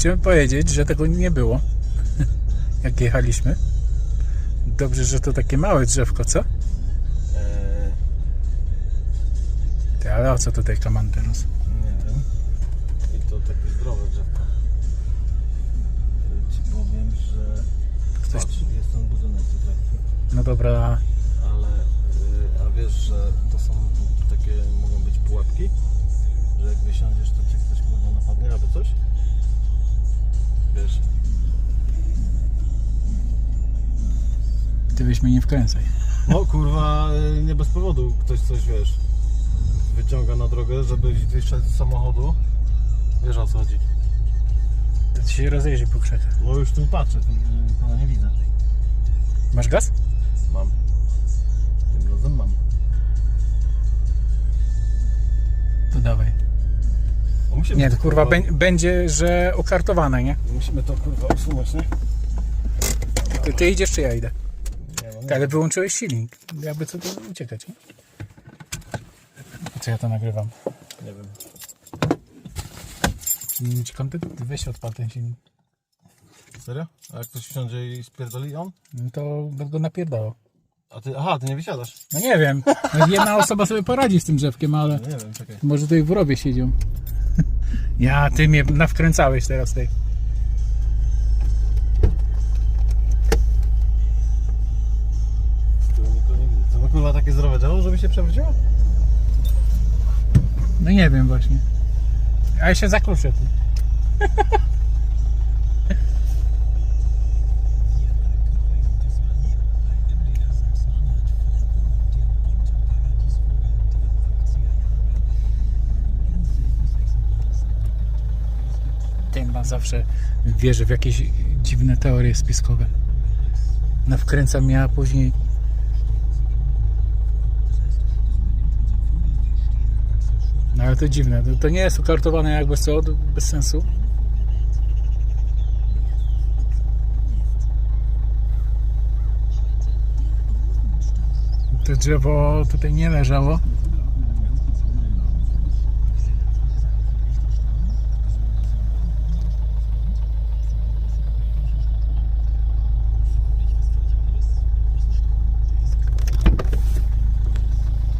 chciałem powiedzieć, że tego nie było, jak jechaliśmy. Dobrze, że to takie małe drzewko, co? Eee, Ty, ale o co tutaj kamanteros? nie wiem. I to takie zdrowe drzewko. Ci powiem, że... Ktoś- Patrz, jest ten budynek tutaj. No dobra, ty byś mnie nie wkręcaj. no kurwa, y, nie bez powodu ktoś coś, wiesz, wyciąga na drogę, żebyś wyszedł z samochodu. Wiesz o co chodzi. To ci się rozejrzy po krzakach. No już tu patrzę, tu y, pana nie widzę. Masz gaz? Mam. Tym razem mam. To dawaj. No musimy Nie, to kurwa kurwa, bę- będzie, że ukartowane, nie? Musimy to kurwa usunąć, nie? Ty, ty idziesz czy ja idę? Tak, Ale wyłączyłeś silnik. Jakby co to uciekać, nie? Co ja to nagrywam? nie wiem. Mieć kontent? Weź odpal ten silnik. Serio? A jak ktoś wsiądzie i spierdoli on? No to go napierdało. A ty, aha, ty nie wysiadasz. No nie wiem. No jedna osoba sobie poradzi z tym drzewkiem, ale No nie wiem, czekaj. może tutaj w rowie siedział. Ja, ty mnie nawkręcałeś teraz tej. Takie zdrowe drzewo, żeby się przewróciło? No nie wiem właśnie. A ja się zakluczę tu. Ten ma zawsze wierzy w jakieś dziwne teorie spiskowe. Nawkręca mnie, a później No ale to dziwne, to, to nie jest ukartowane jakby co, bez sensu. To drzewo tutaj nie leżało.